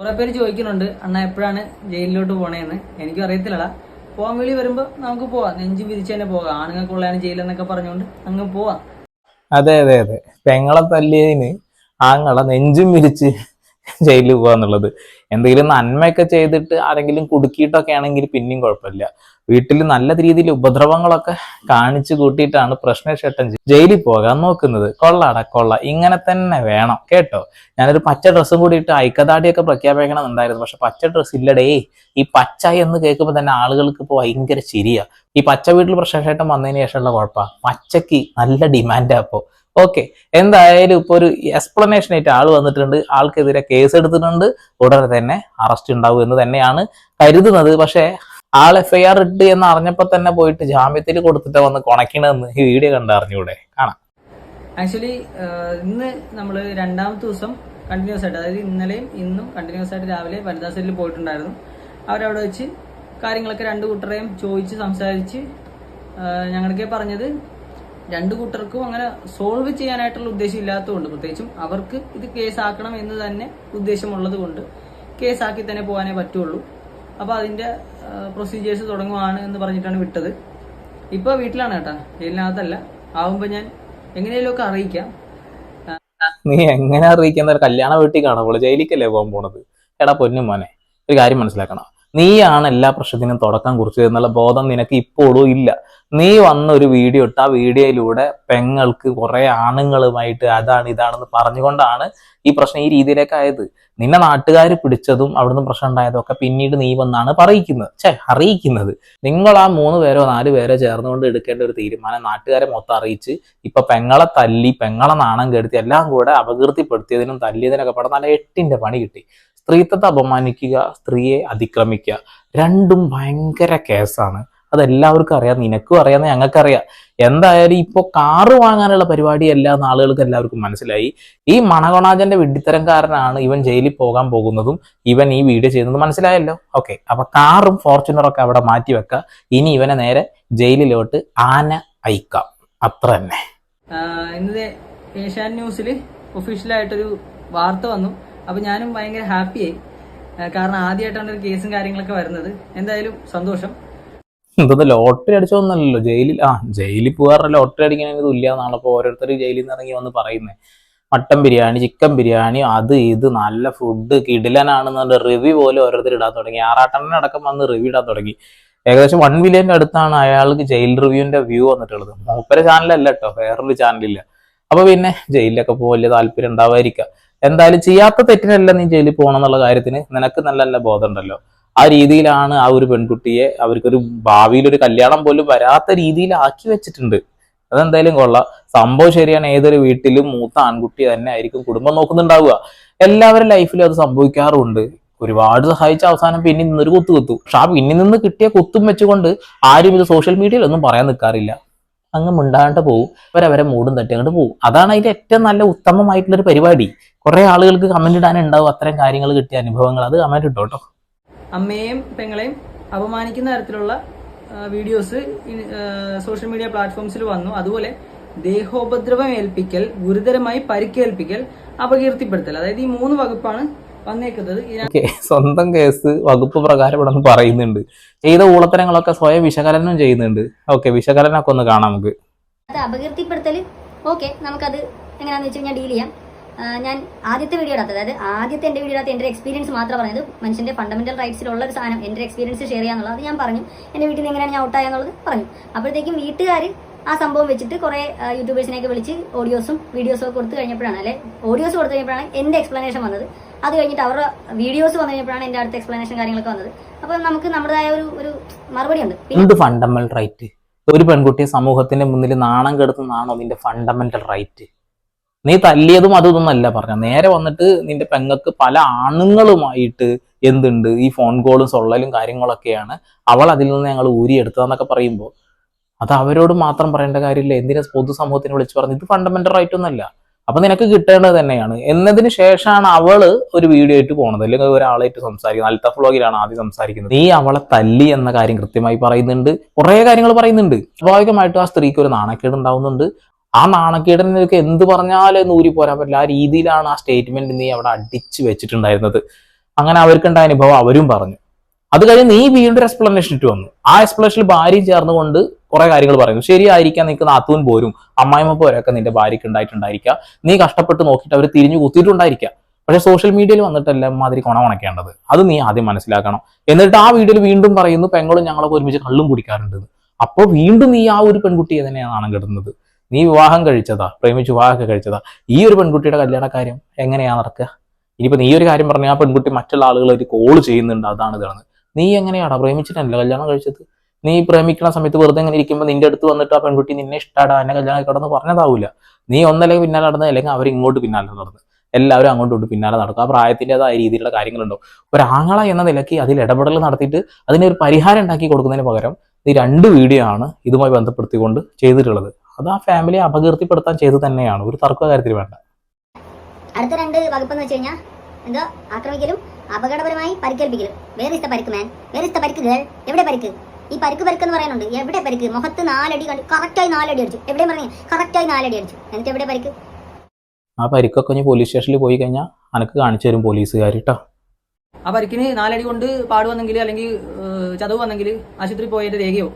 കുറെ പേര് ചോദിക്കുന്നുണ്ട് അണ്ണ എപ്പോഴാണ് ജയിലിലോട്ട് പോണേന്ന്? എനിക്കും അറിയത്തില്ലടാ. പോകാൻ വേണ്ടി വരുമ്പോ നമുക്ക് പോവാം. നെഞ്ചു വിരിച്ച് തന്നെ പോകാം. ആണുങ്ങൾക്കുള്ളതാണ് ജയിലെന്നൊക്കെ പറഞ്ഞുകൊണ്ട് അങ്ങ് പോവാം. അതെ അതെ അതെ. പെങ്ങളെ തല്ലിയതിന് ആങ്ങളെ നെഞ്ചും വിരിച്ച് ജയിലിൽ പോവാന്നുള്ളത് എന്തെങ്കിലും നന്മയൊക്കെ ചെയ്തിട്ട് ആരെങ്കിലും കുടുക്കിയിട്ടൊക്കെ ആണെങ്കിൽ പിന്നെയും കുഴപ്പമില്ല. വീട്ടിൽ നല്ല രീതിയിൽ ഉപദ്രവങ്ങളൊക്കെ കാണിച്ചു കൂട്ടിയിട്ടാണ് പ്രശ്നശേട്ടൻ ജയിലിൽ പോകാൻ നോക്കുന്നത്. കൊള്ളാടാ കൊള്ള. ഇങ്ങനെ തന്നെ വേണം. കേട്ടോ? ഞാനൊരു പച്ച ഡ്രസ്സും കൂടി ഇട്ട് ഐക്യദാടിയൊക്കെ പ്രഖ്യാപിക്കണം എന്നുണ്ടായിരുന്നു പക്ഷെ പച്ച ഡ്രസ്സ് ഇല്ലടേ. ഈ പച്ച എന്ന് കേൾക്കുമ്പോൾ തന്നെ ആളുകൾക്ക് ഇപ്പോൾ ഭയങ്കര ശരിയാ ഈ പച്ച വീട്ടിൽ പ്രശ്നശേട്ടൻ വന്നതിന് ശേഷമുള്ള കുഴപ്പമാണ് പച്ചയ്ക്ക് നല്ല ഡിമാൻഡാ അപ്പോൾ ഓക്കെ എന്തായാലും ഇപ്പോൾ ഒരു എക്സ്പ്ലനേഷൻ ആയിട്ട് ആൾ വന്നിട്ടുണ്ട്. ആൾക്കെതിരെ കേസ് എടുത്തിട്ടുണ്ട്. ഉടനെ തന്നെ അറസ്റ്റ് ഉണ്ടാവും എന്ന് തന്നെയാണ് കരുതുന്നത്. പക്ഷേ ആൾ എഫ് ഐ ആർ ഇട്ട് എന്ന് അറിഞ്ഞപ്പോൾ തന്നെ പോയിട്ട് ജാമ്യത്തിൽ കൊടുത്തിട്ട് വന്ന് കൊണക്കണമെന്ന് ഈ വീഡിയോ കണ്ട് അറിഞ്ഞൂടെ? കാണാം. ആക്ച്വലി ഇന്ന് നമ്മൾ രണ്ടാമത്തെ ദിവസം കണ്ടിന്യൂസ് ആയിട്ട് അതായത് ഇന്നലെയും ഇന്നും കണ്ടിന്യൂസ് ആയിട്ട് രാവിലെ വനിതാ സെല്ലിൽ പോയിട്ടുണ്ടായിരുന്നു. അവരവിടെ വെച്ച് കാര്യങ്ങളൊക്കെ രണ്ട് കൂട്ടരെയും ചോദിച്ച് സംസാരിച്ച് ഞങ്ങൾക്ക് പറഞ്ഞത് രണ്ട് കൂട്ടർക്കും അങ്ങനെ സോൾവ് ചെയ്യാനായിട്ടുള്ള ഉദ്ദേശം ഇല്ലാത്തതുകൊണ്ട് പ്രത്യേകിച്ചും അവർക്ക് ഇത് കേസാക്കണം എന്ന് തന്നെ ഉദ്ദേശമുള്ളത് കൊണ്ട് കേസാക്കി തന്നെ പോകാനേ പറ്റുള്ളൂ. അപ്പോൾ അതിന്റെ പ്രൊസീജിയേഴ്സ് തുടങ്ങുവാണ് എന്ന് പറഞ്ഞിട്ടാണ് വിട്ടത്. ഇപ്പോൾ വീട്ടിലാണ് കേട്ടാ. ജയിലിനകത്തല്ല. ആവുമ്പോൾ ഞാൻ എങ്ങനെയെങ്കിലുമൊക്കെ അറിയിക്കാം. നീ എങ്ങനെ അറിയിക്കുന്ന കല്യാണ വീട്ടിൽ കാണുമ്പോൾ ജയിലിക്കല്ലേ പോകാൻ പോണത്? എടാ പൊന്നും മോനെ ഒരു കാര്യം മനസ്സിലാക്കണം. നീയാണ് എല്ലാ പ്രശ്നത്തിനും തുടക്കം കുറിച്ചത് എന്നുള്ള ബോധം നിനക്ക് ഇപ്പോഴും ഇല്ല. നീ വന്ന ഒരു വീഡിയോ ഇട്ട് ആ വീഡിയോയിലൂടെ പെങ്ങൾക്ക് കുറെ ആണുങ്ങളുമായിട്ട് അതാണ് ഇതാണെന്ന് പറഞ്ഞുകൊണ്ടാണ് ഈ പ്രശ്നം ഈ രീതിയിലേക്ക് ആയത് നിന്നെ നാട്ടുകാർ പിടിച്ചതും അവിടുന്ന് പ്രശ്നം ഉണ്ടായതും ഒക്കെ പിന്നീട് നീ വന്നാണ് പറയിക്കുന്നത്. ഛേ അറിയിക്കുന്നത്. നിങ്ങൾ ആ മൂന്ന് പേരോ നാല് പേരോ ചേർന്നുകൊണ്ട് എടുക്കേണ്ട ഒരു തീരുമാനം നാട്ടുകാരെ മൊത്തം അറിയിച്ച് ഇപ്പൊ പെങ്ങളെ തല്ലി പെങ്ങളെ നാണം കെടുത്തി എല്ലാം കൂടെ അപകീർത്തിപ്പെടുത്തിയതിനും തല്ലിയതിനൊക്കെ പെടുന്ന നല്ല എട്ടിന്റെ പണി കിട്ടി. സ്ത്രീത്വത്തെ അപമാനിക്കുക സ്ത്രീയെ അതിക്രമിക്കുക രണ്ടും ഭയങ്കര കേസാണ്. അതെല്ലാവർക്കും അറിയാം നിനക്കും അറിയാം ഞങ്ങൾക്കറിയാം. എന്തായാലും ഇപ്പോൾ കാറ് വാങ്ങാനുള്ള പരിപാടി എല്ലാ ആളുകൾക്ക് എല്ലാവർക്കും മനസ്സിലായി. ഈ മണകൊണാജന്റെ വിഡ്ഢിത്തരംകാരനാണ് ഇവൻ ജയിലിൽ പോകാൻ പോകുന്നതും ഇവൻ ഈ വീഡിയോ ചെയ്യുന്നതും മനസ്സിലായല്ലോ? ഓക്കെ അപ്പൊ കാറും ഫോർച്യൂണറൊക്കെ അവിടെ മാറ്റി വെക്കുക ഇനി ഇവനെ നേരെ ജയിലിലോട്ട് ആന അയക്കാം. അത്ര തന്നെ. ഇന്നത്തെ ഏഷ്യാൻ ന്യൂസിൽ ഒഫീഷ്യലായിട്ടൊരു വാർത്ത വന്നു. അപ്പോൾ ഞാനും ഭയങ്കര ഹാപ്പിയായി കാരണം ആദ്യമായിട്ടാണ് ഒരു കേസും കാര്യങ്ങളൊക്കെ വരുന്നത്. എന്തായാലും സന്തോഷം. ഇതൊന്നും ലോട്ടറി അടിച്ചോന്നല്ലോ ജയിലിൽ ആ ജയിലിൽ പോകാറ് ലോട്ടറി അടിക്കണമെങ്കിൽ തുല്യാന്നാണ് ഇപ്പോൾ ഓരോരുത്തർ ജയിലിൽ നിന്ന് ഇറങ്ങി വന്ന് പറയുന്നത് മട്ടൻ ബിരിയാണി ചിക്കൻ ബിരിയാണി അത് ഇത് നല്ല ഫുഡ് കിടിലനാണെന്നുള്ള റിവ്യൂ പോലും ഓരോരുത്തർ ഇടാൻ തുടങ്ങി. ആറാട്ടണ്ണൻ അടക്കം വന്ന് റിവ്യൂ ഇടാൻ തുടങ്ങി. ഏകദേശം വൺ മില്യന്റെ അടുത്താണ് അയാൾക്ക് ജയിൽ റിവ്യൂവിന്റെ വ്യൂ വന്നിട്ടുള്ളത്. മൂപ്പര ചാനലല്ല കേട്ടോ വേറൊരു ചാനലില്ല അപ്പൊ പിന്നെ ജയിലിലൊക്കെ പോകാൻ വലിയ താല്പര്യം ഉണ്ടാവാതിരിക്കുക. എന്തായാലും ചെയ്യാത്ത തെറ്റിനല്ല നീ ജയിലിൽ പോകണം എന്നുള്ള കാര്യത്തിന് നിനക്ക് നല്ല നല്ല ബോധം ഉണ്ടല്ലോ ആ രീതിയിലാണ് ആ ഒരു പെൺകുട്ടിയെ അവർക്കൊരു ഭാവിയിൽ ഒരു കല്യാണം പോലും വരാത്ത രീതിയിൽ ആക്കി വെച്ചിട്ടുണ്ട്. അതെന്തായാലും കൊള്ളാം. സംഭവം ശരിയാണ്. ഏതൊരു വീട്ടിലും മൂത്ത ആൺകുട്ടി തന്നെ ആയിരിക്കും കുടുംബം നോക്കുന്നുണ്ടാവുക. എല്ലാവരുടെ ലൈഫിലും അത് സംഭവിക്കാറുണ്ട്. ഒരുപാട് സഹായിച്ച അവസാനം പിന്നിൽ നിന്നൊരു കുത്തു കുത്തു. പക്ഷെ ആ പിന്നിൽ നിന്ന് കിട്ടിയ കുത്തും വെച്ചുകൊണ്ട് ആരും ഇത് സോഷ്യൽ മീഡിയയിലൊന്നും പറയാൻ നിൽക്കാറില്ല അങ്ങ് മിണ്ടാണ്ട് പോകും അവരവരെ മൂടും തട്ടി അങ്ങോട്ട് പോകും അതാണ് അതിന്റെ ഏറ്റവും നല്ല ഉത്തമമായിട്ടുള്ള ഒരു പരിപാടി. കുറെ ആളുകൾക്ക് കമന്റ് ഇടാനുണ്ടാവും അത്തരം കാര്യങ്ങൾ കിട്ടിയ അനുഭവങ്ങൾ. അത് കമന്റ് ഇട്ടോ കേട്ടോ അമ്മയെയും പെങ്ങളെയും അപമാനിക്കുന്ന തരത്തിലുള്ള വീഡിയോസ് സോഷ്യൽ മീഡിയ പ്ലാറ്റ്ഫോംസിൽ വന്നു. അതുപോലെ ദേഹോപദ്രവം ഏൽപ്പിക്കൽ ഗുരുതരമായി പരിക്കേൽപ്പിക്കൽ അപകീർത്തിപ്പെടുത്തൽ. അതായത് ഈ മൂന്ന് വകുപ്പാണ് സ്വന്തം കേസ് വകുപ്പ് പ്രകാരം ഇവിടെ നിന്ന് പറയുന്നുണ്ട്. ചെയ്ത ഊളത്തരങ്ങളൊക്കെ സ്വയം വിശകലനം ചെയ്യുന്നുണ്ട്. ഓക്കെ വിശകലനമൊക്കെ ഒന്ന് കാണാം നമുക്ക്. അത് അപകീർത്തിപ്പെടുത്തൽ. ഓക്കെ നമുക്കത് എങ്ങനെയാണെന്ന് വെച്ച് കഴിഞ്ഞാൽ ഡീൽ ചെയ്യാം. ഞാൻ ആദ്യത്തെ വീഡിയോ ഇടാത്തത്. അതായത് ആദ്യത്തെ എന്റെ വീഡിയോ ഇടാത്ത എന്റെ എക്സ്പീരിയൻസ് മാത്രം പറഞ്ഞത് മനുഷ്യന്റെ ഫണ്ടമെന്റൽ റൈറ്റ്സിലുള്ള ഒരു സാധനം എന്റെ എക്സ്പീരിയൻസ് ഷെയർ ചെയ്യാന്നുള്ളത് അത് ഞാൻ പറഞ്ഞു. എന്റെ വീട്ടിൽ നിന്ന് എങ്ങനെയാണ് ഞാൻ ഔട്ടായെന്നുള്ളത് പറഞ്ഞു. അപ്പോഴത്തേക്കും വീട്ടുകാർ ആ സംഭവം വെച്ചിട്ട് കുറേ യൂട്യൂബേഴ്സിനെയൊക്കെ വിളിച്ച് ഓഡിയോസും വീഡിയോസും ഒക്കെ കൊടുത്തു കഴിഞ്ഞപ്പോഴാണ് അല്ലെ ഓഡിയോസ് കൊടുത്തു കഴിഞ്ഞപ്പോഴാണ് എന്റെ എക്സ്പ്ലനേഷൻ വന്നത്. അത് കഴിഞ്ഞിട്ട് അവരുടെ വീഡിയോസ് വന്നു കഴിഞ്ഞപ്പോഴാണ് എന്റെ അടുത്ത എക്സ്പ്ലനേഷൻ കാര്യങ്ങളൊക്കെ വന്നത്. അപ്പോൾ നമുക്ക് നമ്മുടേതായ ഒരു ഒരു മറുപടി ഉണ്ട്. എന്ത് ഫണ്ടമെന്റൽ റൈറ്റ് ഒരു പെൺകുട്ടിയെ സമൂഹത്തിന്റെ മുന്നിൽ നാണം കെടുത്തുന്നതാണോ നിന്റെ ഫണ്ടമെന്റൽ റൈറ്റ് നീ തല്ലിയതും അതൊന്നുമല്ല പറഞ്ഞ. നേരെ വന്നിട്ട് നിന്റെ പെങ്ങക്ക് പല ആണുങ്ങളുമായിട്ട് എന്തുണ്ട്? ഈ ഫോൺ കോളും സൊള്ളലും കാര്യങ്ങളൊക്കെയാണ് അവൾ അതിൽ നിന്ന് ഞങ്ങൾ ഊരിയെടുത്തതെന്നൊക്കെ പറയുമ്പോൾ അത് അവരോട് മാത്രം പറയേണ്ട കാര്യമില്ല. എന്തിനാ പൊതുസമൂഹത്തിന് വിളിച്ചു പറഞ്ഞു ഇത് ഫണ്ടമെന്റൽ റൈറ്റ് ഒന്നല്ല. അപ്പൊ നിനക്ക് കിട്ടേണ്ടത് തന്നെയാണ്. എന്നതിന് ശേഷമാണ് അവൾ ഒരു വീഡിയോ ആയിട്ട് പോണത്. അല്ലെങ്കിൽ ഒരാളായിട്ട് സംസാരിക്കുന്നത്. അൽത്തഫ് വ്ളോഗിലാണ് ആദ്യം സംസാരിക്കുന്നത്. നീ അവളെ തല്ലി എന്ന കാര്യം കൃത്യമായി പറയുന്നുണ്ട്. കുറെ കാര്യങ്ങൾ പറയുന്നുണ്ട്. സ്വാഭാവികമായിട്ടും ആ സ്ത്രീക്ക് ഒരു നാണക്കേട് ഉണ്ടാവുന്നുണ്ട്. ആ നാണക്കേടിനൊക്കെ എന്ത് പറഞ്ഞാലും നൂരി പോരാൻ പറ്റില്ല. ആ രീതിയിലാണ് ആ സ്റ്റേറ്റ്മെന്റ് നീ അവിടെ അടിച്ചു വെച്ചിട്ടുണ്ടായിരുന്നത്. അങ്ങനെ അവർക്കുണ്ടായ അനുഭവം അവരും പറഞ്ഞു. അത് കഴിഞ്ഞ് നീ വീണ്ടും ഒരു എക്സ്പ്ലനേഷൻ ഇട്ട് വന്നു. ആ എക്സ്പ്ലനേഷനിൽ ഭാര്യയും ചേർന്നുകൊണ്ട് കുറെ കാര്യങ്ങൾ പറയുന്നു. ശരിയായിരിക്കാം നിനക്ക് നാത്തൂൻ പോരും അമ്മായിമ്മ പോരൊക്കെ നിന്റെ ഭാര്യയ്ക്ക് ഉണ്ടായിട്ടുണ്ടായിരിക്കാം. നീ കഷ്ടപ്പെട്ട് നോക്കിയിട്ട് അവർ തിരിഞ്ഞു കുത്തിയിട്ടുണ്ടായിരിക്കാം. പക്ഷെ സോഷ്യൽ മീഡിയയിൽ വന്നിട്ടല്ല മാതിരി കൊണ ഉണക്കേണ്ടത് അത് നീ ആദ്യം മനസ്സിലാക്കണം. എന്നിട്ട് ആ വീഡിയോയിൽ വീണ്ടും പറയുന്നു പെങ്ങളും ഞങ്ങളൊക്കെ ഒരുമിച്ച് കള്ളും കുടിക്കാറുണ്ട് അപ്പോൾ വീണ്ടും നീ ആ ഒരു പെൺകുട്ടിയെ തന്നെയാണ് നാണം നീ വിവാഹം കഴിച്ചതാ പ്രേമിച്ച് വിവാഹമൊക്കെ കഴിച്ചതാ. ഈ ഒരു പെൺകുട്ടിയുടെ കല്യാണ കാര്യം എങ്ങനെയാ നടക്കുക ഇനിയിപ്പോൾ നീ ഒരു കാര്യം പറഞ്ഞാൽ ആ പെൺകുട്ടി മറ്റുള്ള ആളുകൾ ഒരു കോൾ ചെയ്യുന്നുണ്ട് അതാണ് ഇതാണ് നീ എങ്ങനെയാടാ പ്രേമിച്ചിട്ടല്ല കല്യാണം കഴിച്ചത്? നീ പ്രേമിക്കുന്ന സമയത്ത് വെറുതെ ഇങ്ങനെ ഇരിക്കുമ്പോൾ നിന്റെ അടുത്ത് വന്നിട്ട് ആ പെൺകുട്ടി നിന്നെ ഇഷ്ടാടാ എന്നെ കല്യാണം കടന്ന് പറഞ്ഞതാവില്ല നീ ഒന്നല്ലെങ്കിൽ പിന്നാലെ നടന്ന് അല്ലെങ്കിൽ അവർ ഇങ്ങോട്ട് പിന്നാലെ നടന്ന്. എല്ലാവരും അങ്ങോട്ടും ഇങ്ങോട്ട് പിന്നാലെ നടക്കും. ആ പ്രായത്തിന്റെതായ രീതിയിലുള്ള കാര്യങ്ങളുണ്ടോ ഒരാങ്ങള എന്ന നിലയ്ക്ക് അതിൽ ഇടപെടൽ നടത്തിയിട്ട് അതിനൊരു പരിഹാരം ഉണ്ടാക്കി കൊടുക്കുന്നതിന് പകരം ഈ രണ്ട് വീഡിയോ ആണ് ഇതുമായി ബന്ധപ്പെടുത്തിക്കൊണ്ട് ചെയ്തിട്ടുള്ളത്. അത് ആ ഫാമിലിയെ അപകീർത്തിപ്പെടുത്താൻ ചെയ്തു തന്നെയാണ്. ഒരു തർക്ക കാര്യത്തിൽ വേണ്ട. അടുത്ത രണ്ട് വകുപ്പെന്ന് വെച്ച് കഴിഞ്ഞാൽ എന്തോ ആക്രമിക്കലും അപകടപരമായി പരിക്കേൽപ്പിക്കലും. വേറെ ഇഷ്ട പരിക്ക് മാൻ വേറെ ഇഷ്ട പരിക്ക് ഗേൾ എവിടെ പരിക്ക്? ഈ പരിക്ക് പരിക്ക് എന്ന് പറയുന്നുണ്ട്. എവിടെ പരിക്ക്? മുഖത്ത് നാലടി കണ്ടു കറക്റ്റായി നാലടി അടിച്ചു. എവിടെ പറഞ്ഞു? കറക്റ്റായി നാലടി അടിച്ചു. എന്നിട്ട് എവിടെ പരിക്ക്? ആ പരിക്കൊക്കെ ഇനി പോലീസ് സ്റ്റേഷനിൽ പോയി കഴിഞ്ഞാൽ അനക്ക് കാണിച്ചു തരും പോലീസുകാർ കേട്ടോ ആ പരിക്കിന് നാലടി കൊണ്ട് പാട് വന്നെങ്കിൽ അല്ലെങ്കിൽ ചതവ് വന്നെങ്കിൽ ആശുപത്രി പോയതിന്റെ രേഖയോ?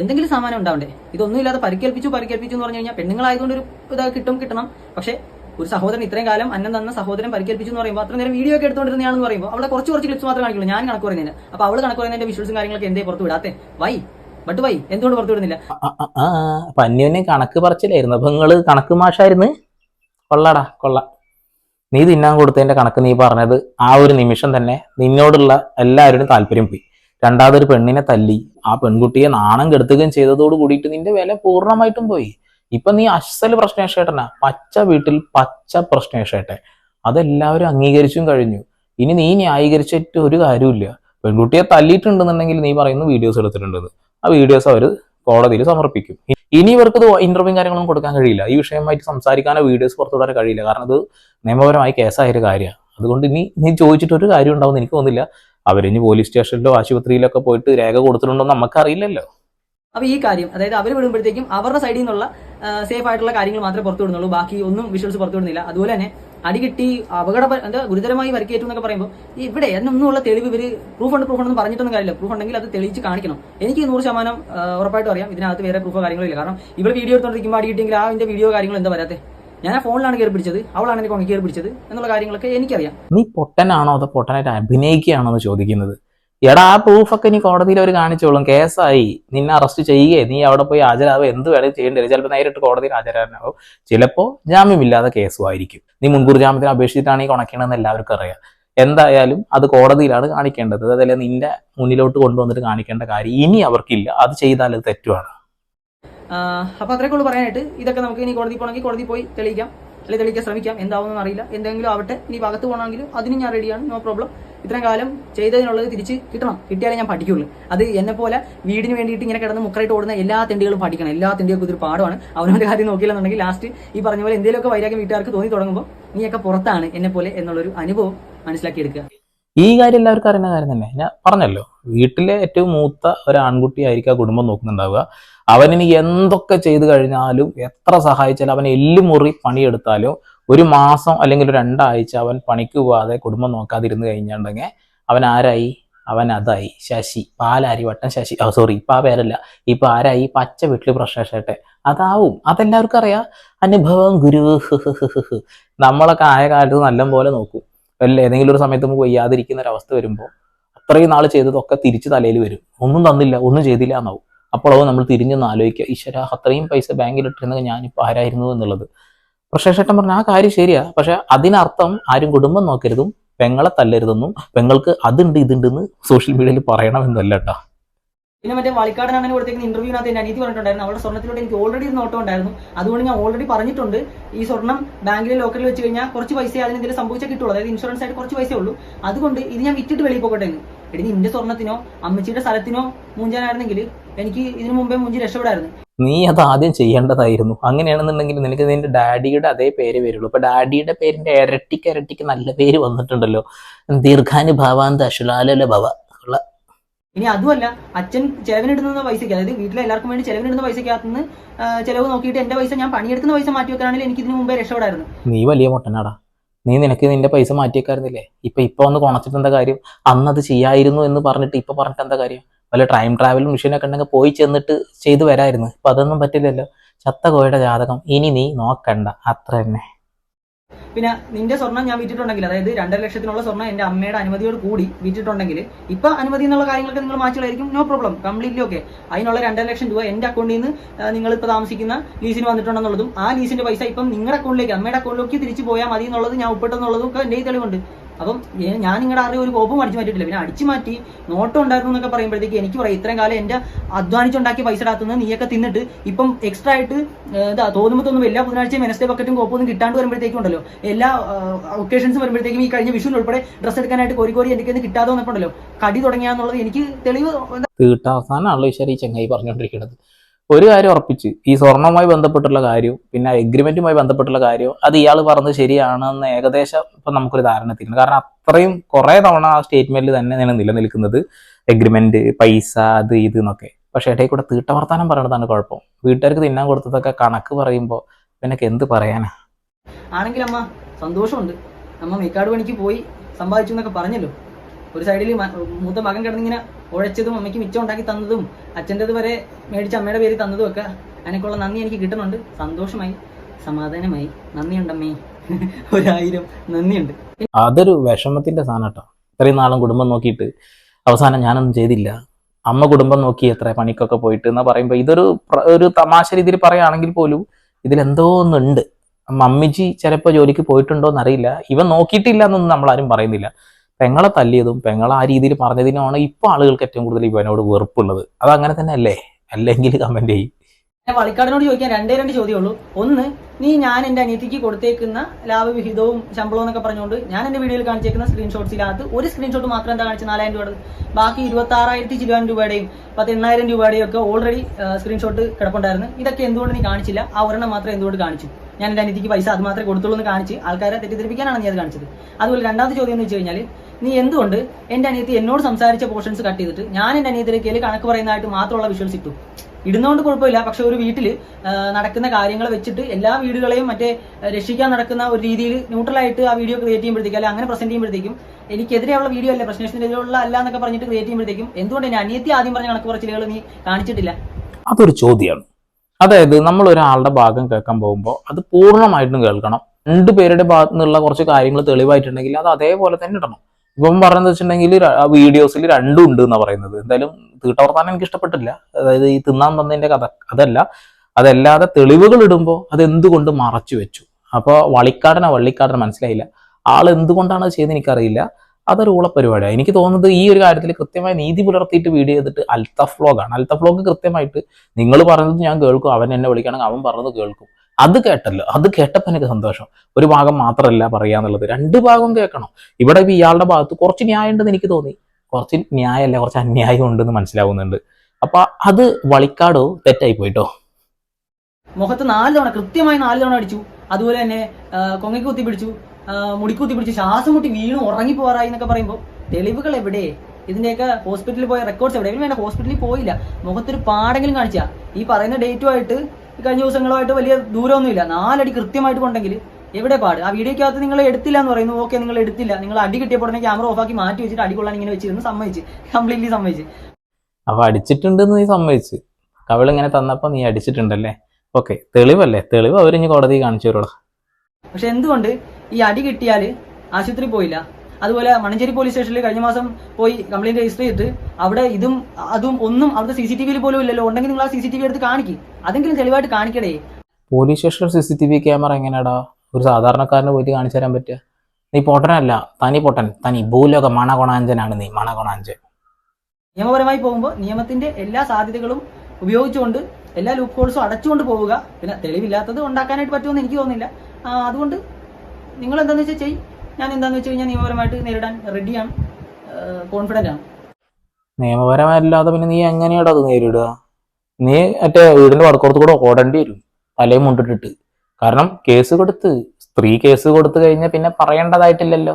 എന്തെങ്കിലും സാമാനം ഉണ്ടാവണ്ടേ? ഇതൊന്നും ഇല്ലാതെ പരിക്കേൽപ്പിച്ചു പരിക്കേൽപ്പിച്ചു എന്ന് പറഞ്ഞു കഴിഞ്ഞാൽ പെണ്ണുങ്ങളായതുകൊണ്ട് ഒരു ഇതാ കിട്ടും കിട്ടണം. പക്ഷേ ഒരു സഹോദരൻ ഇത്രയും കാലം അന്നം തന്ന സഹോദരൻ പരിക്കേൽപ്പിച്ചു എന്ന് പറയുമ്പോൾ അത്ര നേരം വീഡിയോ ഒക്കെ എടുത്തുകൊണ്ടിരുന്നതാണെന്ന് പറയുമ്പോൾ അവിടെ കുറച്ച് കുറച്ച് ക്ലിപ്സ് മാത്രമേ കാണിക്കുള്ളൂ. ഞാൻ കണക്ക് പറയുന്നതിന് അപ്പൊ അവൾ കണക്ക് പറയുന്നതിന്റെ വിഷ്വൽസും കാര്യങ്ങളൊക്കെ എന്തേ പുറത്ത് വിടാത്തെ? വൈ. But why. എന്തുകൊണ്ട് പുറത്തു വിടുന്നില്ല? അപ്പൊ അന്യോന്യം കണക്ക് പറച്ചിലായിരുന്നു അപ്പൊ നിങ്ങൾ കണക്ക് മാഷായിരുന്നു? കൊള്ളാടാ കൊള്ള. നീ തിന്നാൻ കൊടുത്തതിന്റെ കണക്ക് നീ പറഞ്ഞത് ആ ഒരു നിമിഷം തന്നെ നിന്നോടുള്ള എല്ലാവരുടെയും താല്പര്യം പോയി. രണ്ടാമതൊരു പെണ്ണിനെ തല്ലി. ആ പെൺകുട്ടിയെ നാണം കെടുത്തുകയും ചെയ്തതോട് കൂടിയിട്ട് നിന്റെ വില പൂർണമായിട്ടും പോയി. ഇപ്പൊ നീ അസൽ പ്രശ്നേഷേട്ടനാ. പച്ച വീട്ടിൽ പച്ച പ്രശ്നേഷേട്ടെ. അതെല്ലാവരും അംഗീകരിച്ചും കഴിഞ്ഞു. ഇനി നീ ന്യായീകരിച്ചിട്ട് ഒരു കാര്യമില്ല പെൺകുട്ടിയെ തല്ലിയിട്ടുണ്ടെന്നുണ്ടെങ്കിൽ നീ പറയുന്ന വീഡിയോസ് എടുത്തിട്ടുണ്ടെന്ന്. ആ വീഡിയോസ് അവർ കോടതിയിൽ സമർപ്പിക്കും. ഇനി ഇവർക്ക് ഇന്റർവ്യൂ കാര്യങ്ങളൊന്നും കൊടുക്കാൻ കഴിയില്ല. ഈ വിഷയമായിട്ട് സംസാരിക്കാനോ വീഡിയോസ് പുറത്തുവിടാൻ കഴിയില്ല. കാരണം അത് നിയമപരമായി കേസായ ഒരു കാര്യമാണ്. അതുകൊണ്ട് ഇനി നീ ചോദിച്ചിട്ട് ഒരു കാര്യം ഉണ്ടാവും എനിക്ക് തോന്നുന്നില്ല. അവരിനി പോലീസ് സ്റ്റേഷനിലോ ആശുപത്രിയിലൊക്കെ പോയിട്ട് രേഖ കൊടുത്തിട്ടുണ്ടോ നമുക്കറിയില്ലല്ലോ അപ്പോൾ ഈ കാര്യം അതായത് അവർ വിടുമ്പോഴത്തേക്കും അവരുടെ സൈഡിൽ നിന്നുള്ള സേഫ് ആയിട്ടുള്ള കാര്യങ്ങൾ മാത്രമേ പുറത്തു വിടുന്നുള്ളൂ ബാക്കി ഒന്നും വിഷ്വൽസ് പുറത്തു വിടുന്നില്ല അതുപോലെ തന്നെ അടി കിട്ടി അപകട എന്താ ഗുരുതരമായി പരിക്കേറ്റു എന്നൊക്കെ പറയുമ്പോൾ ഇവിടെ എന്നൊന്നുമുള്ള തെളിവ് ഇവർ പ്രൂഫ് ഉണ്ട് പ്രൂഫ് ഉണ്ടെന്ന് പറഞ്ഞിട്ടൊന്നും കാര്യമില്ല. പ്രൂഫ് ഉണ്ടെങ്കിൽ അത് തെളിയിച്ച് കാണിക്കണം. എനിക്ക് നൂറ് ശതമാനം ഉറപ്പായിട്ട് അറിയാം. ഇതിനകത്ത് വേറെ പ്രൂഫോ കാര്യങ്ങളില്ല കാരണം ഇവൾ വീഡിയോ എടുത്തോണ്ടിരിക്കുമ്പോൾ അടികിട്ടിയെങ്കിൽ ആ അതിന്റെ വീഡിയോ കാര്യങ്ങൾ എന്താ വരാത്തെ? ഞാൻ ഫോണിലാണ് കയറി പിടിച്ചത്. അവളാണ് എനിക്ക് കൊണി കയറി പിടിച്ചത് എന്നുള്ള കാര്യങ്ങളൊക്കെ എനിക്കറിയാം. നീ പൊട്ടനാണോ അതോ പൊട്ടനായിട്ട് അഭിനയിക്കുകയാണോ എന്ന് ചോദിക്കുന്നത്? എടാ ആ പ്രൂഫൊക്കെ നീ കോടതിയിൽ അവർ കാണിച്ചോളും. കേസായി. നിന്നെ അറസ്റ്റ് ചെയ്യുകയെ. നീ അവിടെ പോയി ഹാജരാവുക. എന്ത് വേണമെങ്കിൽ ചെയ്യേണ്ടി വരും. ചിലപ്പോൾ നേരിട്ട് കോടതിയിൽ ഹാജരാകാനാവും. ചിലപ്പോൾ ജാമ്യമില്ലാതെ കേസും ആയിരിക്കും നീ മുൻകൂർ ജാമ്യത്തിന് അപേക്ഷിച്ചിട്ടാണ് ഈ കൊണക്കണമെന്ന് എല്ലാവർക്കും അറിയാം. എന്തായാലും അത് കോടതിയിലാണ് കാണിക്കേണ്ടത്. അതല്ല നിന്റെ മുന്നിലോട്ട് കൊണ്ടുവന്നിട്ട് കാണിക്കേണ്ട കാര്യം. ഇനി അവർക്കില്ല. അത് ചെയ്താൽ അത് തെറ്റുമാണ് അപ്പൊ അത്രയൊക്കെ പറയാനായിട്ട്. ഇതൊക്കെ നമുക്ക് ഇനി കോടതി പോകണമെങ്കിൽ കോടതി പോയി തെളിയിക്കാം. അല്ലെങ്കിൽ തെളിയിക്കാൻ ശ്രമിക്കാം. എന്താവുമെന്ന് അറിയില്ല. എന്തെങ്കിലും ആവട്ടെ. ഇനി ഭാഗത്ത് പോകണമെങ്കിലും അതിനും ഞാൻ റെഡിയാണ് നോ പ്രോബ്ലം ഇത്രയും കാലം ചെയ്തതിനുള്ളത് തിരിച്ച് കിട്ടണം. കിട്ടിയാലേ ഞാൻ പഠിക്കുള്ളൂ. അത് എന്നെ പോലെ വീടിന് വേണ്ടിയിട്ട് ഇങ്ങനെ കിടന്ന് മുക്കറായിട്ട് ഓടുന്ന എല്ലാ തെണ്ടികളും പഠിക്കണം. എല്ലാ തെണ്ടികൾക്കും ഇതൊരു പാഠമാണ്. അവനവന്റെ കാര്യം നോക്കിയില്ലെന്നുണ്ടെങ്കിൽ ലാസ്റ്റ് ഈ പറഞ്ഞ പോലെ എന്തെങ്കിലുമൊക്കെ വൈരാഗ്യം വീട്ടുകാർക്ക് തോന്നി തുടങ്ങുമ്പോൾ നീയൊക്കെ പുറത്താണ് എന്നെ പോലെ എന്നുള്ളൊരു അനുഭവം മനസ്സിലാക്കിയെടുക്കുക ഈ കാര്യം എല്ലാവർക്കും അറിയുന്ന കാര്യം തന്നെ. ഞാൻ പറഞ്ഞല്ലോ വീട്ടിലെ ഏറ്റവും മൂത്ത ഒരു ആൺകുട്ടി ആയിരിക്കും ആ കുടുംബം നോക്കുന്നുണ്ടാവുക. അവനിനി എന്തൊക്കെ ചെയ്തു കഴിഞ്ഞാലും എത്ര സഹായിച്ചാലും അവൻ എല്ലുമുറി പണിയെടുത്താലും ഒരു മാസം അല്ലെങ്കിൽ രണ്ടാഴ്ച അവൻ പണിക്ക് പോവാതെ കുടുംബം നോക്കാതിരുന്ന് കഴിഞ്ഞിട്ടുണ്ടെങ്കിൽ അവൻ ആരായി? അവൻ അതായി. ശശി. പാലാരി വട്ടം ശശി. ഓ സോറി ഇപ്പൊ ആ പേരല്ല. ഇപ്പൊ ആരായി? പച്ച വീട്ടിൽ പ്രശ്നേഷട്ടെ അതാവും. അതെല്ലാവർക്കും അറിയാം. അനുഭവം ഗുരു. നമ്മളൊക്കെ ആയ കാലത്ത് നല്ലപോലെ നോക്കും. അല്ല? ഏതെങ്കിലും ഒരു സമയത്ത് നമുക്ക് വയ്യാതിരിക്കുന്ന ഒരവസ്ഥ വരുമ്പോൾ അത്രയും നാൾ ചെയ്തതൊക്കെ തിരിച്ച് തലയിൽ വരും. ഒന്നും തന്നില്ല ഒന്നും ചെയ്തില്ല എന്നാവും. അപ്പോഴാവും നമ്മൾ തിരിഞ്ഞൊന്ന് ആലോചിക്കുക. ഈശ്വര അത്രയും പൈസ ബാങ്കിൽ ഇട്ടിരുന്നത് ഞാനിപ്പോൾ ആരായിരുന്നു എന്നുള്ളത്. പക്ഷേ ചേട്ടൻ പറഞ്ഞു ആ കാര്യം ശരിയാ. പക്ഷെ അതിനർത്ഥം ആരും കുടുംബം നോക്കരുതും. പെങ്ങളെ തല്ലരുതെന്നും പെങ്ങൾക്ക് അതുണ്ട് ഇതുണ്ടെന്ന് സോഷ്യൽ മീഡിയയിൽ പറയണമെന്നല്ല കേട്ടോ പിന്നെ മറ്റേ വാളിക്കാടനാണ് കൊടുത്തേക്കുന്ന ഇന്റർവ്യൂവിനകത്ത് എന്റെ അനീതി പറഞ്ഞിട്ടുണ്ടായിരുന്നു. അവളുടെ സ്വർണത്തിലൂടെ എനിക്ക് ഓൾറെഡി ഒരു നോട്ടം ഉണ്ടായിരുന്നു. അതുകൊണ്ട് ഞാൻ ഓൾറെഡി പറഞ്ഞിട്ടുണ്ട്. ഈ സ്വർണം ബാങ്കിലെ ലോക്കറിൽ വെച്ച് കഴിഞ്ഞാൽ കുറച്ച് പൈസ അതിന് എന്തെങ്കിലും സംഭവിച്ചാൽ കിട്ടുള്ളൂ. അതായത് ഇൻഷുറൻസ് ആയിട്ട് കുറച്ച് പൈസ ഉള്ളൂ. അതുകൊണ്ട് ഇത് ഞാൻ വിറ്റിട്ട് വെളിയിൽ പോകട്ടെ എടി നിന്റെ സ്വർണത്തിനോ അമ്മച്ചിയുടെ സ്ഥലത്തിനോ മൂഞ്ചാനായിരുന്നെങ്കിൽ എനിക്ക് ഇതിനു മുമ്പേ മൂഞ്ചി രക്ഷപ്പെടായിരുന്നു. നീ അത് ആദ്യം ചെയ്യേണ്ടതായിരുന്നു. അങ്ങനെയാണെന്നുണ്ടെങ്കിൽ നിനക്ക് നിന്റെ ഡാഡിയുടെ അതേ പേര് വരുള്ളൂ. അപ്പൊ ഡാഡിയുടെ പേരിന്റെ ഇരട്ടിക്ക് ഇരട്ടിക്ക് നല്ല പേര് വന്നിട്ടുണ്ടല്ലോ. ദീർഘാനുഭാവാന്ത അശുലാലല ഭവ. ഉള്ള ഇനി അതുമല്ല അച്ഛൻ ചെലവിനിടുന്ന പൈസയ്ക്ക് അതായത് വീട്ടിലെ എല്ലാവർക്കും വേണ്ടി ചെലവിനിടുന്ന പൈസക്കകത്തുനിന്ന് ചെലവ് നോക്കിയിട്ട് എന്റെ പൈസ ഞാൻ പണിയെടുക്കുന്ന പൈസ മാറ്റി വെക്കാനാണെങ്കിൽ എനിക്ക് ഇതിനു മുമ്പേ രക്ഷപ്പെടായിരുന്നു. നീ വലിയ മുട്ടനാടാ. നീ നിനക്ക് നിന്റെ പൈസ മാറ്റിയേക്കായിരുന്നില്ലേ ഇപ്പൊ ഇപ്പൊ ഒന്ന് കൊണച്ചിട്ട് എന്താ കാര്യം? അന്ന് അത് ചെയ്യായിരുന്നു എന്ന് പറഞ്ഞിട്ട് ഇപ്പൊ പറഞ്ഞിട്ട് എന്താ കാര്യം? വല്ല ടൈം ട്രാവൽ മെഷീനൊക്കെ ഉണ്ടെങ്കിൽ പോയി ചെന്നിട്ട് ചെയ്തു വരായിരുന്നു. ഇപ്പൊ അതൊന്നും പറ്റില്ലല്ലോ. ചത്ത കോയുടെ ജാതകം ഇനി നീ നോക്കണ്ട. അത്ര തന്നെ. പിന്നെ നിന്റെ സ്വർണം ഞാൻ വിറ്റിട്ടുണ്ടെങ്കിൽ അതായത് രണ്ടര ലക്ഷത്തിനുള്ള സ്വർണം എന്റെ അമ്മയുടെ അനുമതിയോട് കൂടി വിറ്റിട്ടുണ്ടെങ്കിൽ ഇപ്പൊ അനുമതി എന്നുള്ള കാര്യങ്ങളൊക്കെ നിങ്ങൾ മാറ്റുകളായിരിക്കും നോ പ്രോബ്ലം കംപ്ലീറ്റ്ലി ഓക്കെ അതിനുള്ള രണ്ടര ലക്ഷം രൂപ എന്റെ അക്കൗണ്ടിൽ നിന്ന് നിങ്ങൾ ഇപ്പൊ താമസിക്കുന്ന ലീസിന് വന്നിട്ടുണ്ടെന്നുള്ളതും ആ ലീസിന്റെ പൈസ ഇപ്പം നിങ്ങളുടെ അക്കൗണ്ടിലേക്ക് അമ്മയുടെ അക്കൗണ്ടിലേക്ക് തിരിച്ചു പോയാൽ മതി എന്നുള്ളത് ഞാൻ ഉൾപ്പെട്ടെന്നുള്ളതും ഒക്കെ എന്റെ തെളിവുണ്ട്. അപ്പം ഞാൻ നിങ്ങളുടെ അറിവ് ഒരു കോപ്പം അടിച്ചു മാറ്റിയിട്ടില്ല. പിന്നെ അടിച്ചു മാറ്റി നോട്ടം ഉണ്ടായിരുന്നു എന്നൊക്കെ പറയുമ്പോഴത്തേക്ക് എനിക്ക് പറയാം ഇത്രയും കാലം എന്റെ അധ്വാനിച്ചുണ്ടാക്കിയ പൈസ ഇടാത്തുനിന്ന് നീയൊക്കെ തിന്നിട്ട് ഇപ്പം എക്സ്ട്രാ ആയിട്ട് എന്താ തോന്നുമ്പോൾ തോന്നുമ്പോൾ എല്ലാ ബുധനാഴ്ചയും വെനസ്ഡേ ബക്കറ്റും കോപ്പൊന്നും കിട്ടാണ്ട് വരുമ്പോഴത്തേക്കും ഉണ്ടല്ലോ. എല്ലാ ഒക്കേഷൻസ് വരുമ്പോഴത്തേക്കും ഈ കഴിഞ്ഞ വിഷുവിൽ ഉൾപ്പെടെ ഡ്രസ്സ് എടുക്കാനായിട്ട് കോരി കോരി എനിക്ക് കിട്ടാതെ വന്നപ്പോണ്ടല്ലോ. കടി തുടങ്ങിയാന്നുള്ളത് എനിക്ക് തെളിവ് തീട്ടാവസാനാണല്ലോ ഈശ്വര ഈ ചെങ്ങായി പറഞ്ഞുകൊണ്ടിരിക്കുന്നത് ഒരു കാര്യം ഉറപ്പിച്ച് ഈ സ്വർണവുമായി ബന്ധപ്പെട്ടുള്ള കാര്യവും പിന്നെ എഗ്രിമെന്റുമായി ബന്ധപ്പെട്ടുള്ള കാര്യവും അത് ഇയാൾ പറഞ്ഞത് ശരിയാണെന്ന് ഏകദേശം ഇപ്പൊ നമുക്കൊരു ധാരണ എത്തിക്കുന്നു കാരണം അത്രയും കുറെ തവണ ആ സ്റ്റേറ്റ്മെന്റിൽ തന്നെ ഞാൻ നിലനിൽക്കുന്നത് എഗ്രിമെന്റ് പൈസ അത് ഇത് എന്നൊക്കെ. പക്ഷെ ഇടയിൽ കൂടെ തീട്ടവർത്താനം പറയണതാണ് കുഴപ്പം. വീട്ടുകാർക്ക് തിന്നാൻ കൊടുത്തതൊക്കെ കണക്ക് പറയുമ്പോൾ പിന്നെ എന്ത് പറയാനാ? ആണെങ്കിൽ അമ്മ സന്തോഷമുണ്ട്. അമ്മ മേക്കാട് പണിക്ക് പോയി സമ്പാദിച്ചു എന്നൊക്കെ പറഞ്ഞല്ലോ. ഒരു സൈഡിൽ മൂത്ത മകൻ കിടന്നിങ്ങനെ ഉഴച്ചതും അമ്മയ്ക്ക് മിച്ചം ഉണ്ടാക്കി തന്നതും അച്ഛന്റെത് വരെ മേടിച്ച് അമ്മയുടെ പേര് തന്നതും ഒക്കെ അതിനൊക്കെയുള്ള നന്ദി എനിക്ക് കിട്ടുന്നുണ്ട്. സന്തോഷമായി. സമാധാനമായി. നന്ദിയുണ്ടമ്മേ. ഒരായിരം നന്ദിയുണ്ട്. അതൊരു വിഷമത്തിന്റെ സാധനട്ടോ. ഇത്രയും നാളും കുടുംബം നോക്കിയിട്ട് അവസാനം ഞാനൊന്നും ചെയ്തില്ല. അമ്മ കുടുംബം നോക്കി എത്ര പണിക്കൊക്കെ പോയിട്ട് എന്ന് പറയുമ്പോൾ ഇതൊരു ഒരു തമാശ രീതിയിൽ പറയുകയാണെങ്കിൽ പോലും ഇതിലെന്തോ ഒന്നുണ്ട്. മമ്മിജി ചിലപ്പോൾ ജോലിക്ക് പോയിട്ടുണ്ടോ എന്നറിയില്ല ഇവൻ നോക്കിയിട്ടില്ല എന്നൊന്നും ആരും പറയുന്നില്ല. പെങ്ങളെ തല്ലിയതും പെങ്ങളെ ആ രീതിയിൽ പറഞ്ഞതിനുമാണ് ഇപ്പോൾ ആളുകൾക്ക് ഏറ്റവും കൂടുതൽ ഇവനോട് വെറുപ്പുള്ളത്. അത് അങ്ങനെ തന്നെ അല്ലേ? അല്ലെങ്കിൽ കമന്റ് ചെയ്യും. ഞാൻ വളിക്കാടിനോട് ചോദിക്കാൻ രണ്ടേ രണ്ട് ചോദ്യം ഉള്ളൂ ഒന്ന് നീ ഞാൻ എന്റെ അനിയത്തിക്ക് കൊടുത്തേക്കുന്ന ലാഭവിഹിതവും ശമ്പളവും എന്നൊക്കെ പറഞ്ഞുകൊണ്ട് ഞാൻ എന്റെ വീഡിയോയിൽ കാണിച്ചേക്കുന്ന സ്ക്രീൻഷോട്ട്സിനകത്ത് ഒരു സ്ക്രീൻഷോട്ട് മാത്രം എന്താ കാണിച്ചത്? നാലായിരം രൂപയുടെ. ബാക്കി ഇരുപത്തി ആറായിരത്തി ചിരുവാൻ രൂപയുടെയും പത്ത് എണ്ണായിരം രൂപയുടെയും ഒക്കെ ഓൾറെഡി സ്ക്രീൻഷോട്ട് കിടപ്പുണ്ടായിരുന്നു. ഇതൊക്കെ എന്തുകൊണ്ട് നീ കാണിച്ചില്ല? ആ ഒരെണ്ണം മാത്രം എന്തുകൊണ്ട് കാണിച്ചു? ഞാൻ എന്റെ അനിയത്തിക്ക് പൈസ അത് മാത്രമേ കൊടുത്തുള്ളൂ എന്ന് കാണിച്ച് ആൾക്കാരെ തെറ്റിദ്ധരിപ്പിക്കാനാണ് നീ അത് കാണിച്ചത്. അതുപോലെ രണ്ടാമത്തെ ചോദ്യം എന്ന് വെച്ച് കഴിഞ്ഞാൽ നീ എന്തുകൊണ്ട് എന്റെ അനിയത്തി എന്നോട് സംസാരിച്ച പോർഷൻസ് കട്ട് ചെയ്തിട്ട്? ഞാൻ എന്റെ അനിയത്തിലേക്ക് കണക്ക് പറയുന്നതായിട്ട് മാത്രമുള്ള വിഷ്വൽസ് ഇട്ടു. ഇടുന്നതുകൊണ്ട് കുഴപ്പമില്ല. പക്ഷെ ഒരു വീട്ടിൽ നടക്കുന്ന കാര്യങ്ങൾ വെച്ചിട്ട് എല്ലാ വീടുകളെയും മറ്റേ രക്ഷിക്കാൻ നടക്കുന്ന ഒരു രീതിയിൽ ന്യൂട്രലായിട്ട് ആ വീഡിയോ ക്രിയേറ്റ് ചെയ്യുമ്പോഴത്തേക്കും അല്ലെങ്കിൽ അങ്ങനെ പ്രസന്റ് ചെയ്യുമ്പോഴത്തേക്കും എനിക്കെതിരെയുള്ള വീഡിയോ അല്ല പ്രശ്നത്തിനെതിരെയുള്ള അല്ല എന്നൊക്കെ പറഞ്ഞിട്ട് ക്രിയേറ്റ് ചെയ്യുമ്പോഴത്തേക്കും എന്തുകൊണ്ട് എന്നെ അനിയത്തി ആദ്യം പറഞ്ഞ കണക്ക് പറച്ചിലുകൾ നീ കാണിച്ചിട്ടില്ല? അതൊരു ചോദ്യമാണ് അതായത് നമ്മൾ ഒരാളുടെ ഭാഗം കേൾക്കാൻ പോകുമ്പോൾ അത് പൂർണമായിട്ടും കേൾക്കണം. രണ്ടു പേരുടെ കുറച്ച് കാര്യങ്ങൾ തെളിവായിട്ടുണ്ടെങ്കിൽ അത് അതേപോലെ തന്നെ ഇടണം. ഇപ്പം പറഞ്ഞത് വെച്ചിട്ടുണ്ടെങ്കിൽ വീഡിയോസിൽ രണ്ടും ഉണ്ട് എന്നാ പറയുന്നത്. എന്തായാലും തീട്ടവർത്താനം എനിക്ക് ഇഷ്ടപ്പെട്ടില്ല. അതായത് ഈ തിന്നാൻ തന്നതിന്റെ കഥ അതല്ല. അതല്ലാതെ തെളിവുകൾ ഇടുമ്പോൾ അത് എന്തുകൊണ്ട് മറച്ചു വെച്ചു? അപ്പോൾ വളിക്കാടന വള്ളിക്കാടന മനസ്സിലായില്ല. ആൾ എന്തുകൊണ്ടാണ് ചെയ്തത് എനിക്കറിയില്ല. അതൊരു ഊളപ്പരിപാടിയാണ് എനിക്ക് തോന്നുന്നത് ഈ ഒരു കാര്യത്തിൽ കൃത്യമായി നീതി പുലർത്തിയിട്ട് വീഡിയോ ചെയ്തിട്ട് അൽത്തഫ് വ്ലോഗാണ് അൽത്തഫ് വ്ലോഗ് കൃത്യമായിട്ട് നിങ്ങൾ പറയുന്നത് ഞാൻ കേൾക്കും. അവൻ എന്നെ വിളിക്കുകയാണെങ്കിൽ അവൻ പറഞ്ഞത് കേൾക്കും. അത് കേട്ടല്ലോ. അത് കേട്ടപ്പോൾ എനിക്ക് സന്തോഷം. ഒരു ഭാഗം മാത്രമല്ല പറയാന്നുള്ളത് രണ്ട് ഭാഗം കേൾക്കണം. ഇവിടെ ഇപ്പൊ ഇയാളുടെ ഭാഗത്ത് കുറച്ച് ന്യായം ഉണ്ടെന്ന് എനിക്ക് തോന്നി. കുറച്ച് ന്യായമല്ല കുറച്ച് അന്യായം ഉണ്ടെന്ന് മനസ്സിലാവുന്നുണ്ട്. അപ്പൊ അത് വളിക്കാടോ തെറ്റായി പോയിട്ടോ? മുഖത്ത് നാല് തവണ കൃത്യമായി നാല് തവണ അടിച്ചു. അതുപോലെ തന്നെ കൊങ്ങിക്കുത്തി കുത്തി പിടിച്ചു. മുടിക്കുത്തി പിടിച്ചു ശ്വാസം മുട്ടി വീണു ഉറങ്ങി പോറായി എന്നൊക്കെ പറയുമ്പോൾ തെളിവുകൾ എവിടെ? ഇതിന്റെയൊക്കെ ഹോസ്പിറ്റലിൽ പോയ റെക്കോർഡ്സ് എവിടെ വേണ്ട ഹോസ്പിറ്റലിൽ പോയില്ല. മുഖത്തൊരു പാടെങ്കിലും കാണിച്ച. ഈ പറയുന്ന ഡേറ്റുമായിട്ട് ഈ കഴിഞ്ഞ ദിവസങ്ങളുമായിട്ട് വലിയ ദൂരമൊന്നുമില്ല. നാലടി കൃത്യമായിട്ട് കൊണ്ടെങ്കിൽ എവിടെ പാട്? ആ വീഡിയോക്കകത്ത് നിങ്ങൾ എടുത്തില്ല എന്ന് പറയുന്നു. ഓക്കെ നിങ്ങൾ എടുത്തില്ല. നിങ്ങൾ അടി കിട്ടിയപ്പോൾ ഉടനെ ക്യാമറ ഓഫാക്കി മാറ്റി വെച്ചിട്ട് അടി കൊള്ളാൻ ഇങ്ങനെ വെച്ചിരുന്നു. സമ്മതിച്ച്. കംപ്ലീറ്റ്ലി സമ്മതിച്ച്. അപ്പൊ അടിച്ചിട്ടുണ്ടെന്ന് നീ സമ്മതിച്ച്. കവിളിങ്ങനെ തന്നപ്പോ നീ അടിച്ചിട്ടുണ്ടല്ലേ? ഓക്കെ തെളിവല്ലേ? തെളിവ് അവരിഞ്ഞ് കോടതി കാണിച്ചു തരുള്ളൂ. പക്ഷെ എന്തുകൊണ്ട് ഈ അടി കിട്ടിയാൽ ആശുപത്രി പോയില്ല? അതുപോലെ മണഞ്ചേരി പോലീസ് സ്റ്റേഷനിൽ കഴിഞ്ഞ മാസം പോയി കംപ്ലൈന്റ് രജിസ്റ്റർ ചെയ്ത് അവിടെ ഇതും അതും ഒന്നും അവിടുത്തെ സി സി ടി വിയിൽ പോലും ഇല്ലല്ലോ. ഉണ്ടെങ്കിൽ നിങ്ങൾ ആ സി സി ടി വി എടുത്ത് കാണിക്കും. അതെങ്കിലും തെളിവായിട്ട് കാണിക്കടേ. Police station C C T V camera എങ്ങനെയാടാ? ഒരു സാധാരണക്കാരന് പോയിട്ട് കാണിച്ചു തരാൻ പറ്റുക. നീ പൊട്ടനല്ല തനി പൊട്ടൻ തനി ഭൂലോക മണകൊണാഞ്ചനാണ് നീ മണകൊണാഞ്ചൻ നിയമപരമായി പോകുമ്പോൾ നിയമത്തിന്റെ എല്ലാ സാധ്യതകളും ഉപയോഗിച്ചുകൊണ്ട് എല്ലാ ലൂപ്പ് ഹോൾസും അടച്ചുകൊണ്ട് പോവുക. പിന്നെ തെളിവില്ലാത്തത് ഉണ്ടാക്കാനായിട്ട് പറ്റുമെന്ന് എനിക്ക് തോന്നുന്നില്ല. അതുകൊണ്ട് നിങ്ങൾ എന്താണെന്ന് വെച്ചാൽ ചെയ് ഞാൻ എന്താന്ന് വെച്ച് കഴിഞ്ഞാൽ നിയമപരമായിട്ട് നേരിടാൻ റെഡിയാണ് കോൺഫിഡന്റ് ആണ്. നിയമപരമല്ലാതെ പിന്നെ നീ എങ്ങനെയാടാ അത് നേരിടുക? നീ മറ്റേ വീടിന്റെ വടക്കോർത്ത് കൂടെ ഓടേണ്ടി വരും. തലയും മുണ്ടിട്ടിട്ട്. കാരണം കേസ് കൊടുത്ത് സ്ത്രീ കേസ് കൊടുത്തു കഴിഞ്ഞാൽ പിന്നെ പറയേണ്ടതായിട്ടില്ലല്ലോ.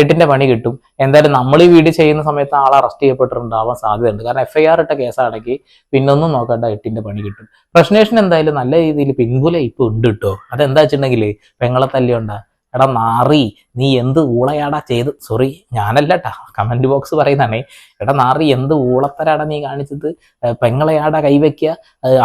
എട്ടിന്റെ പണി കിട്ടും. എന്തായാലും നമ്മൾ ഈ വീട് ചെയ്യുന്ന സമയത്ത് ആൾ അറസ്റ്റ് ചെയ്യപ്പെട്ടിട്ടുണ്ടാവാൻ സാധ്യതയുണ്ട്. കാരണം എഫ് ഐ ആർ ഇട്ട കേസാണെങ്കിൽ പിന്നൊന്നും നോക്കണ്ട എട്ടിന്റെ പണി കിട്ടും. പ്രശ്നേഷൻ എന്തായാലും നല്ല രീതിയിൽ പിൻകുല ഇപ്പൊ ഉണ്ട് കേട്ടോ അതെന്താ വെച്ചിട്ടുണ്ടെങ്കിൽ പെങ്ങളെ തല്ലിയുണ്ടാ. എടാ നാറി നീ എന്ത് ഊളയാടാ ചെയ്ത്? സോറി ഞാനല്ലട്ടാ കമന്റ് ബോക്സ് പറയുന്നതാണേ. എടാ നാറി എന്ത് ഊളത്തരാടാ നീ കാണിച്ചത്? പെങ്ങളെയാടാ കൈവയ്ക്കുക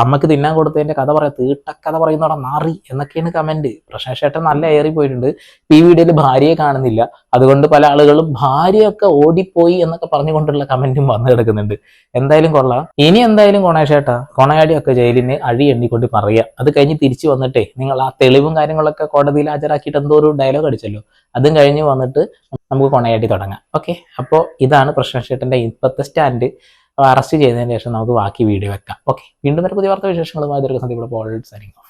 അമ്മയ്ക്ക് തിന്നാൻ കൊടുത്തതിന്റെ കഥ പറയാം. തീട്ടക്കഥ പറയുന്നോടാ നാറി എന്നൊക്കെയാണ് കമന്റ് പ്രശ്നേഷേട്ടൻ നല്ല ഏറി പോയിട്ടുണ്ട്. ഈ വീഡിയോയിൽ ഭാര്യയെ കാണുന്നില്ല. അതുകൊണ്ട് പല ആളുകളും ഭാര്യയൊക്കെ ഓടിപ്പോയി എന്നൊക്കെ പറഞ്ഞുകൊണ്ടുള്ള കമന്റും വന്നു കിടക്കുന്നുണ്ട്. എന്തായാലും കൊള്ളാം. ഇനി എന്തായാലും കൊണേഷേട്ടാ കൊണയാടിയൊക്കെ ജയിലിന് അഴി എണ്ണിക്കൊണ്ട് പറയുക അത് കഴിഞ്ഞ് തിരിച്ചു വന്നിട്ടേ നിങ്ങൾ ആ തെളിവും കാര്യങ്ങളൊക്കെ കോടതിയിൽ ഹാജരാക്കിയിട്ട് എന്തോ ഒരു ഡയലോഗ് അടിച്ചല്ലോ. അതും കഴിഞ്ഞ് വന്നിട്ട് നമുക്ക് കൊണയാട്ടി തുടങ്ങാം. ഓക്കെ അപ്പോൾ ഇതാണ് പ്രശ്നക്ഷേട്ടന്റെ ഇപ്പോഴത്തെ സ്റ്റാൻഡ് അറസ്റ്റ് ചെയ്തതിന് ശേഷം നമുക്ക് ബാക്കി വീഡിയോ വെക്കാം. ഓക്കെ വീണ്ടും വരെ പുതിയ വാർത്ത വിശേഷങ്ങളുമായി ദീർഘസന്ധിയുടെ പോൾ സരിങ്ങോ